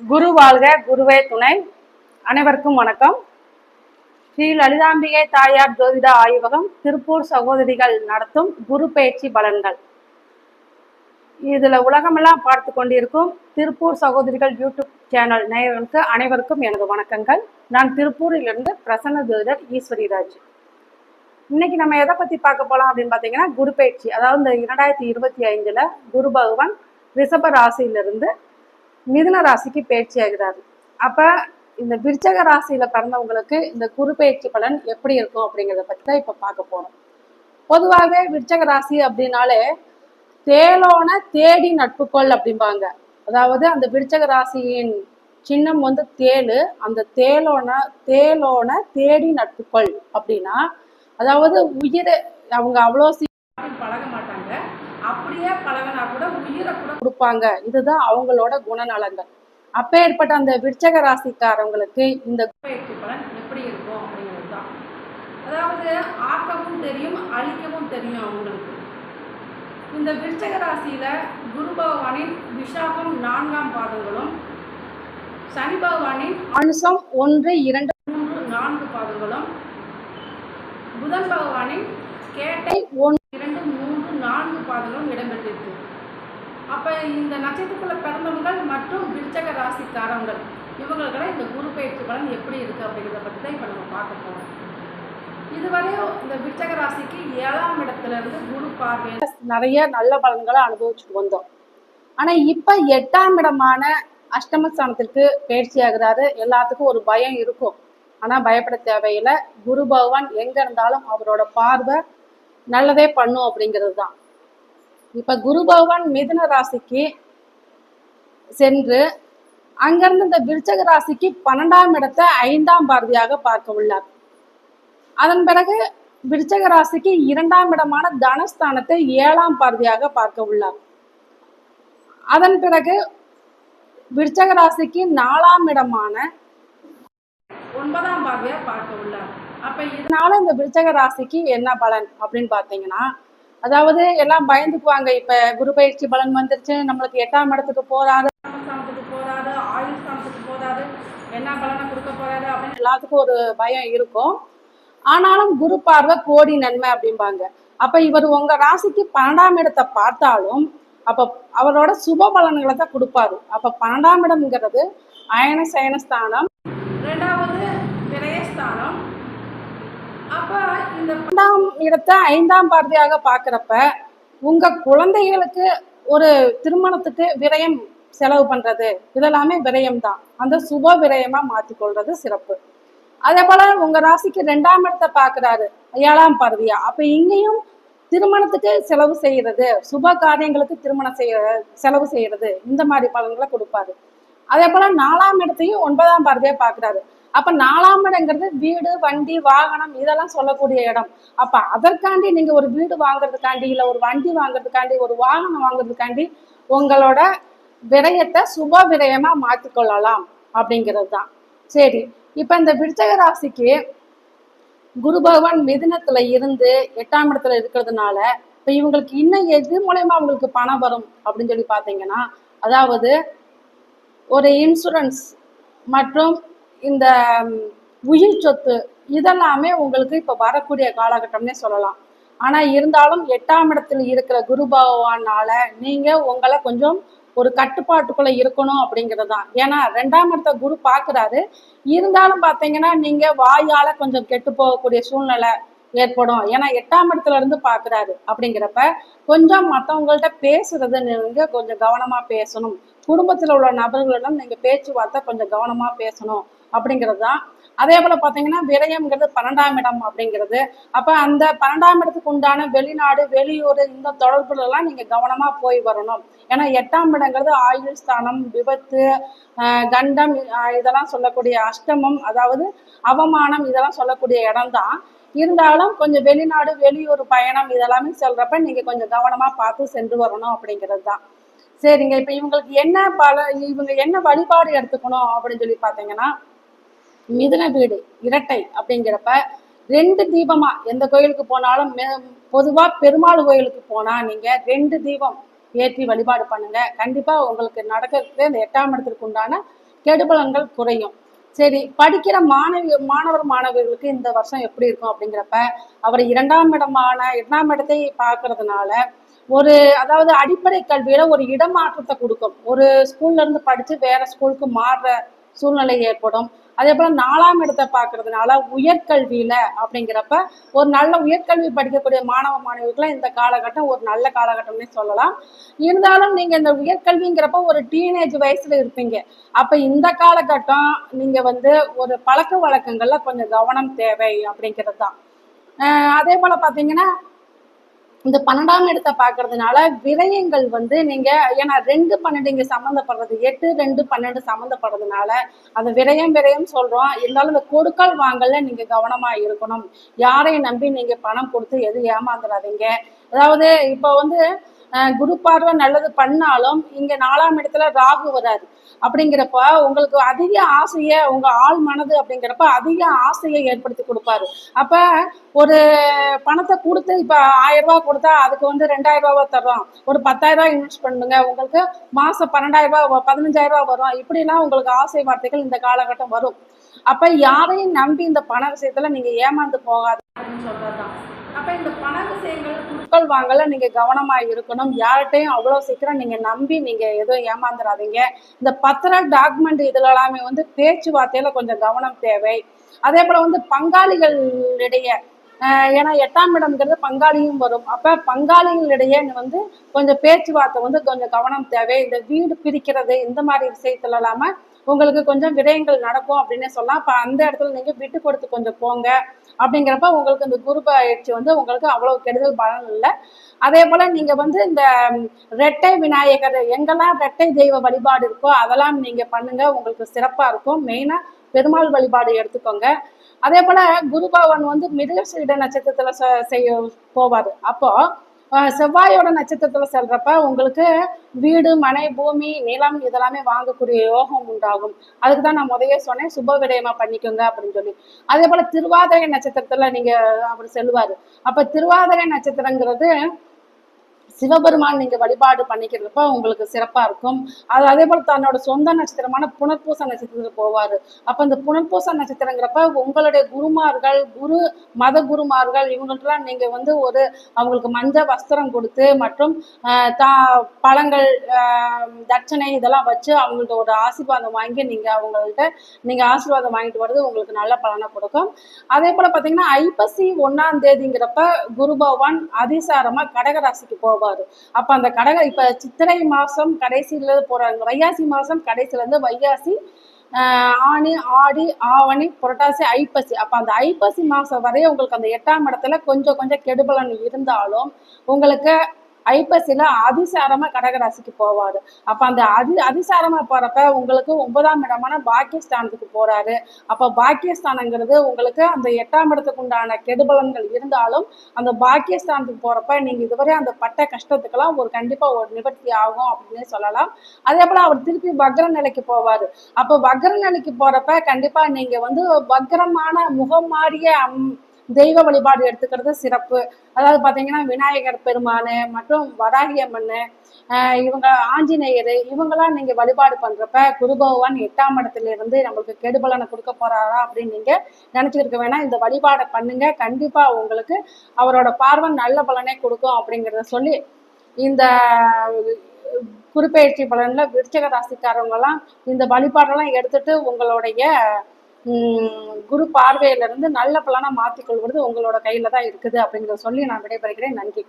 குரு வாழ்க குருவே துணை. அனைவருக்கும் வணக்கம். ஸ்ரீ லலிதாம்பிகை தாயார் ஜோதிட ஆய்வகம் திருப்பூர் சகோதரிகள் நடத்தும் குரு பயிற்சி பலன்கள். இதில் உலகமெல்லாம் பார்த்து கொண்டிருக்கும் திருப்பூர் சகோதரிகள் யூடியூப் சேனல் நேயர்களுக்கு அனைவருக்கும் எனது வணக்கங்கள். நான் திருப்பூரிலிருந்து பிரசன்ன ஜோதிடர் ஈஸ்வரி ராஜ் இன்னைக்கு நம்ம எதை பற்றி பார்க்க போகலாம் அப்படின்னு பார்த்தீங்கன்னா குரு பயிற்சி. அதாவது இந்த இரண்டாயிரத்தி இருபத்தி ஐந்தில் குரு பகவான் ரிஷப ராசியிலிருந்து மிதுன ராசிக்கு பயிற்சி ஆகிறாரு. அப்ப இந்த விருச்சக ராசியில பிறந்தவங்களுக்கு இந்த குரு பயிற்சி பலன் எப்படி இருக்கும் அப்படிங்கிறத பற்றி தான் இப்ப பார்க்க போகிறோம் பொதுவாகவே விருச்சக ராசி அப்படின்னாலே தேலோன தேடி நட்புக்கொள் அப்படிம்பாங்க. அதாவது அந்த விருச்சக ராசியின் சின்னம் வந்து தேலு அந்த தேலோன தேலோன தேடி நட்புக்கொள் அப்படின்னா அதாவது உயிரை அவங்க அவ்வளோ அப்படியே பழகினா கூட உயிரை கூட கொடுப்பாங்க. இதுதான் அவங்களோட குணநலங்கள் அப்பேற்பட்ட அந்த விருச்சக ராசிக்காரவங்களுக்கு இந்த பயிற்சி பலன் எப்படி இருக்கும் அப்படிங்கிறது தான் அதாவது ஆக்கவும் தெரியும் அழிக்கவும் தெரியும் அவங்களுக்கு. இந்த விருச்சக ராசியில குரு பகவானின் விஷாகம் நான்காம் பாதங்களும் சனி பகவானின் அனுசம் ஒன்று இரண்டு மூன்று நான்கு பாதங்களும் புதன் பகவானின் கேட்டை ஒன்று நான்கு பாதங்களும் இடம்பெற்றிருக்கு. அப்போ இந்த நட்சத்திரத்தில் பிறந்தவங்கள் மற்றும் விருச்சக ராசிக்காரவங்கள் இவங்களுக்கெல்லாம் இந்த குரு பயிற்சி பலன் எப்படி இருக்குது அப்படிங்கிறத பற்றி தான் இப்போ நம்ம பார்க்க போகிறோம் இதுவரையும் இந்த விருச்சக ராசிக்கு ஏழாம் இடத்துல இருந்து குரு பார்வை நிறைய நல்ல பலன்களை அனுபவிச்சுட்டு வந்தோம். ஆனா இப்ப எட்டாம் இடமான அஷ்டமஸ்தானத்திற்கு பயிற்சி ஆகுறாரு. எல்லாத்துக்கும் ஒரு பயம் இருக்கும். ஆனா பயப்பட தேவையில்லை. குரு பகவான் எங்க இருந்தாலும் அவரோட பார்வை நல்லதே பண்ணும் அப்படிங்கிறது தான். இப்ப குரு பகவான் மிதுன ராசிக்கு சென்று அங்கிருந்து இந்த விருச்சக ராசிக்கு பன்னெண்டாம் இடத்தை ஐந்தாம் பாரதியாக பார்க்க உள்ளார். அதன் பிறகு விருச்சக ராசிக்கு இரண்டாம் இடமான தனஸ்தானத்தை ஏழாம் பாரதியாக பார்க்க உள்ளார். அதன் பிறகு விருச்சக ராசிக்கு நாலாம் இடமான ஒன்பதாம் பார்வையா பார்க்க உள்ளார். அப்ப இதனால இந்த விருச்சக ராசிக்கு என்ன பலன் அப்படின்னு பாத்தீங்கன்னா அதாவது எல்லாம் பயந்துக்குவாங்க. இப்ப குரு பயிற்சி பலன் வந்துருச்சு. நம்மளுக்கு எட்டாம் இடத்துக்கு போறாரு. போறாரு. ஆயுள் ஸ்தானத்துக்கு போறாரு. என்ன பலனை கொடுக்க போறாரு அப்படின்னு எல்லாத்துக்கும் ஒரு பயம் இருக்கும். ஆனாலும் குரு பார்வை கோடி நன்மை அப்படிம்பாங்க. அப்ப இவர் உங்க ராசிக்கு பன்னெண்டாம் இடத்தை பார்த்தாலும் அப்ப அவரோட சுப பலன்களை தான் கொடுப்பாரு. அப்ப பன்னெண்டாம் இடம்ங்கிறது அயன சயனஸ்தானம். அப்ப இந்த இடத்தை ஐந்தாம் பார்வையாக பார்க்குறப்ப உங்கள் குழந்தைகளுக்கு ஒரு திருமணத்துக்கு விரயம் செலவு பண்ணுறது இதெல்லாமே விரயம் தான் அந்த சுப விரயமாக மாற்றிக்கொள்வது சிறப்பு. அதே போல் உங்கள் ராசிக்கு ரெண்டாம் இடத்தை பார்க்குறாரு ஏழாம் பார்வையா? அப்போ இங்கேயும் திருமணத்துக்கு செலவு செய்கிறது சுப காரியங்களுக்கு திருமணம் செய்ய செலவு செய்கிறது இந்த மாதிரி பலன்களை கொடுப்பாரு. அதே போல் நாலாம் இடத்தையும் ஒன்பதாம் பார்வையாக பார்க்குறாரு. அப்ப நாலாம் இடங்கிறது வீடு வண்டி வாகனம் இதெல்லாம் சொல்லக்கூடிய இடம். அப்ப அதற்காண்டி நீங்க ஒரு வீடு வாங்குறதுக்காண்டி இல்ல ஒரு வண்டி வாங்குறதுக்காண்டி ஒரு வாகனம் வாங்குறதுக்காண்டி உங்களோட விரயத்தை சுப விரயமா மாத்திக்கொள்ளலாம் அப்படிங்கிறது தான் சரி இப்ப இந்த விருச்சக ராசிக்கு குரு பகவான் மிதினத்துல இருந்து எட்டாம் இடத்துல இருக்கிறதுனால இப்ப இவங்களுக்கு இன்னும் எது மூலயமா அவங்களுக்கு பணம் வரும் அப்படின்னு சொல்லி பாத்தீங்கன்னா அதாவது ஒரு இன்சூரன்ஸ் மற்றும் இந்த உயிர் சொத்து இதெல்லாமே உங்களுக்கு இப்போ வரக்கூடிய காலகட்டம்னே சொல்லலாம். ஆனால் இருந்தாலும் எட்டாம் இடத்தில் இருக்கிற குரு பகவானால நீங்கள் உங்களை கொஞ்சம் ஒரு கட்டுப்பாட்டுக்குள்ளே இருக்கணும் அப்படிங்கிறது தான் ஏன்னா ரெண்டாம் இடத்த குரு பார்க்குறாரு இருந்தாலும் பார்த்தீங்கன்னா நீங்கள் வாயால் கொஞ்சம் கெட்டு போகக்கூடிய சூழ்நிலை ஏற்படும். ஏன்னா எட்டாம் இடத்துல இருந்து பார்க்குறாரு அப்படிங்கிறப்ப கொஞ்சம் மற்றவங்கள்ட்ட பேசுறது நீங்கள் கொஞ்சம் கவனமாக பேசணும். குடும்பத்தில் உள்ள நபர்களிடம் நீங்கள் பேச்சுவார்த்தை கொஞ்சம் கவனமாக பேசணும். அப்படிங்கிறது தான் அதே போல பாத்தீங்கன்னா விரயம்ங்கிறது பன்னெண்டாம் இடம் அப்படிங்கிறது. அப்போ அந்த பன்னெண்டாம் இடத்துக்கு உண்டான வெளிநாடு வெளியூர் இந்த தொடர்புல எல்லாம் நீங்க கவனமா போய் வரணும். ஏன்னா எட்டாம் இடங்கிறது ஆயுள் ஸ்தானம் விபத்து ஆஹ் கண்டம் இதெல்லாம் சொல்லக்கூடிய அஷ்டமம் அதாவது அவமானம் இதெல்லாம் சொல்லக்கூடிய இடம் தான் இருந்தாலும் கொஞ்சம் வெளிநாடு வெளியூர் பயணம் இதெல்லாமே செல்றப்ப நீங்க கொஞ்சம் கவனமா பார்த்து சென்று வரணும் அப்படிங்கிறது தான் சரிங்க இப்ப இவங்களுக்கு என்ன பல இவங்க என்ன வழிபாடு எடுத்துக்கணும் அப்படின்னு சொல்லி பார்த்தீங்கன்னா மிதுன வீடு இரட்டை அப்படிங்கிறப்ப ரெண்டு தீபமா எந்த கோயிலுக்கு போனாலும் பொதுவாக பெருமாள் கோயிலுக்கு போனால் நீங்கள் ரெண்டு தீபம் ஏற்றி வழிபாடு பண்ணுங்க. கண்டிப்பாக உங்களுக்கு நடக்கிறதுக்கு இந்த எட்டாம் இடத்திற்கு உண்டான கெடுபலன்கள் குறையும். சரி படிக்கிற மாணவி மாணவர் மாணவர்களுக்கு இந்த வருஷம் எப்படி இருக்கும் அப்படிங்கிறப்ப அவர் இரண்டாம் இடமான இரண்டாம் இடத்தை பார்க்கறதுனால ஒரு அதாவது அடிப்படை கல்வியில ஒரு இடமாற்றத்தை கொடுக்கும். ஒரு ஸ்கூல்ல இருந்து படிச்சு வேற ஸ்கூலுக்கு மாறுற சூழ்நிலை ஏற்படும். அதே போல நாலாம் இடத்தை பார்க்கறதுனால உயர்கல்வியில அப்படிங்கிறப்ப ஒரு நல்ல உயர்கல்வி படிக்கக்கூடிய மாணவ மாணவிகளுக்கு இந்த காலகட்டம் ஒரு நல்ல காலகட்டம்னே சொல்லலாம். இருந்தாலும் நீங்க இந்த உயர்கல்விங்கிறப்ப ஒரு டீனேஜ் வயசுல இருப்பீங்க. அப்ப இந்த காலகட்டம் நீங்க வந்து ஒரு பழக்க வழக்கங்கள்ல கொஞ்சம் கவனம் தேவை அப்படிங்கிறது தான். அதே போல பாத்தீங்கன்னா இந்த பன்னெண்டாம் இடத்தை பார்க்கறதுனால விரயங்கள் வந்து நீங்க ஏன்னா ரெண்டு பன்னெண்டு இங்க சம்மந்தப்படுறது எட்டு ரெண்டு பன்னெண்டு சம்மந்தப்படுறதுனால அந்த விரயம் விரயம் சொல்றோம். இருந்தாலும் இந்த கொடுக்கல் வாங்கல நீங்க கவனமா இருக்கணும். யாரையும் நம்பி நீங்க பணம் கொடுத்து எதுவும் ஏமாந்துடாதீங்க அதாவது இப்போ வந்து குரு பார்வை நல்லது பண்ணாலும் இங்க நாலாம் இடத்துல ராகு வராது அப்படிங்கிறப்ப உங்களுக்கு அதிக ஆசையை உங்க ஆள் மனது அப்படிங்கிறப்ப அதிக ஆசையை ஏற்படுத்தி கொடுப்பாரு. அப்ப ஒரு பணத்தை கொடுத்து இப்ப ஆயிரம் ரூபாய் கொடுத்தா அதுக்கு வந்து ரெண்டாயிரம் ரூபாவா தர்றோம். ஒரு பத்தாயிரம் ரூபாய் இன்வெஸ்ட் பண்ணுங்க. உங்களுக்கு மாசம் பன்னெண்டாயிரம் ரூபாய் பதினஞ்சாயிரம் ரூபாய் வரும். இப்படிலாம் உங்களுக்கு ஆசை வார்த்தைகள் இந்த காலகட்டம் வரும். அப்ப யாரையும் நம்பி இந்த பண விஷயத்துல நீங்க ஏமாந்து போகாது அப்படின்னு சொல்றதுதான் அப்ப இந்த பண விஷயங்கள் மக்கள் வாங்கல நீங்க கவனமா இருக்கணும். யார்கிட்டையும் அவ்வளவு சீக்கிரம் நீங்க நம்பி நீங்க எதுவும் ஏமாந்துடாதீங்க இந்த பத்திர டாக்குமெண்ட் இதுல எல்லாமே வந்து பேச்சுவார்த்தையில கொஞ்சம் கவனம் தேவை. அதே போல வந்து பங்காளிகளிடையே ஏன்னா எட்டாம் இடம்ங்கிறது பங்காளியும் வரும். அப்போ பங்காளிகளிடையே வந்து கொஞ்சம் பேச்சுவார்த்தை வந்து கொஞ்சம் கவனம் தேவை. இந்த வீடு பிரிக்கிறது இந்த மாதிரி விஷயத்துல இல்லாமல் உங்களுக்கு கொஞ்சம் விடயங்கள் நடக்கும் அப்படின்னு சொல்லலாம். அப்போ அந்த இடத்துல நீங்கள் விட்டு கொடுத்து கொஞ்சம் போங்க. அப்படிங்கிறப்ப உங்களுக்கு இந்த குரு பயிற்சி வந்து உங்களுக்கு அவ்வளோ கெடுதல் பலன் இல்லை. அதே போல் நீங்கள் வந்து இந்த ரெட்டை விநாயகர் எங்கெல்லாம் ரெட்டை தெய்வ வழிபாடு இருக்கோ அதெல்லாம் நீங்கள் பண்ணுங்கள் உங்களுக்கு சிறப்பாக இருக்கும். மெயினாக பெருமாள் வழிபாடு எடுத்துக்கோங்க. அதே போல் குரு பகவான் வந்து மிருகசீட நட்சத்திரத்தில் செய்ய போவார். அப்போது செவ்வாயோட நட்சத்திரத்துல செல்றப்ப உங்களுக்கு வீடு மனை பூமி நிலம் இதெல்லாமே வாங்கக்கூடிய யோகம் உண்டாகும். அதுக்கு தான் நான் முதைய சொன்னேன் சுப விடயமா பண்ணிக்கோங்க அப்படின்னு சொல்லி. அதே போல திருவாதிரை நட்சத்திரத்துல நீங்க அவர் செல்வாரு அப்ப திருவாதிரை நட்சத்திரங்கிறது சிவபெருமான் நீங்கள் வழிபாடு பண்ணிக்கிறப்ப உங்களுக்கு சிறப்பாக இருக்கும். அது அதே போல் தன்னோட சொந்த நட்சத்திரமான புனர்பூச நட்சத்திரத்தில் போவார். அப்போ இந்த புனர்பூச நட்சத்திரங்கிறப்ப உங்களுடைய குருமார்கள் குரு மத குருமார்கள் இவங்கள்ட்டலாம் நீங்கள் வந்து ஒரு அவங்களுக்கு மஞ்ச வஸ்திரம் கொடுத்து மற்றும் தா பழங்கள் தட்சணை இதெல்லாம் வச்சு அவங்கள்ட்ட ஒரு ஆசீர்வாதம் வாங்கி நீங்கள் அவங்கள்ட்ட நீங்கள் ஆசீர்வாதம் வாங்கிட்டு வர்றது உங்களுக்கு நல்ல பலனை கொடுக்கும். அதே போல் பார்த்தீங்கன்னா ஐப்பசி ஒன்றாம் தேதிங்கிறப்ப குரு பகவான் அதிசாரமாக கடகராசிக்கு போவார். அப்ப அந்த கடக இப்ப சித்திரை மாசம் கடைசியில போறாங்க. வைகாசி மாசம் கடைசியில இருந்து ஆணி ஆஹ் ஆனி ஆடி ஆவணி புரட்டாசி ஐப்பசி. அப்ப அந்த ஐப்பசி மாசம் வரையும் உங்களுக்கு அந்த எட்டாம் இடத்துல கொஞ்சம் கொஞ்சம் கெடுபலன் இருந்தாலும் உங்களுக்கு ஐப்பசியில அதிசாரமா கடகராசிக்கு போவாரு. அப்ப அந்த அதி அதிசாரமா போறப்ப உங்களுக்கு ஒன்பதாம் இடமான பாக்கியஸ்தானத்துக்கு போறாரு. அப்ப பாக்கியஸ்தானங்கிறது உங்களுக்கு அந்த எட்டாம் இடத்துக்கு உண்டான கெடுபலன்கள் இருந்தாலும் அந்த பாக்கியஸ்தானத்துக்கு போறப்ப நீங்க இதுவரை அந்த பட்ட கஷ்டத்துக்கெல்லாம் ஒரு கண்டிப்பா ஒரு நிவர்த்தி ஆகும் அப்படின்னு சொல்லலாம். அதே போல அவர் திருப்பி வக்ர நிலைக்கு போவாரு. அப்ப வக்ர நிலைக்கு போறப்ப கண்டிப்பா நீங்க வந்து வக்ரமான முகம் மாறிய அம் தெய்வ வழிபாடு எடுத்துக்கிறது சிறப்பு. அதாவது பார்த்தீங்கன்னா விநாயகர் பெருமானு மற்றும் வராகி அம்மன் இவங்க ஆஞ்சநேயர் இவங்கெல்லாம் நீங்கள் வழிபாடு பண்ணுறப்ப குரு பகவான் எட்டாம் இடத்துலேருந்து நம்மளுக்கு கெடுபலனை கொடுக்க போகிறாரா அப்படின்னு நீங்கள் நினச்சிருக்க வேணாம். இந்த வழிபாடை பண்ணுங்க. கண்டிப்பாக உங்களுக்கு அவரோட பார்வை நல்ல பலனே கொடுக்கும் அப்படிங்கிறத சொல்லி இந்த குருப்பெயர்ச்சி பலனில் விருச்சக ராசிக்காரவங்கெல்லாம் இந்த வழிபாடெல்லாம் எடுத்துட்டு உங்களுடைய குரு பார்வையிலிருந்து நல்ல பலனாக மாற்றிக்கொள்வது உங்களோட கையில தான் இருக்குது அப்படிங்கிறத சொல்லி நான் விடைபெறுகிறேன். நன்றி.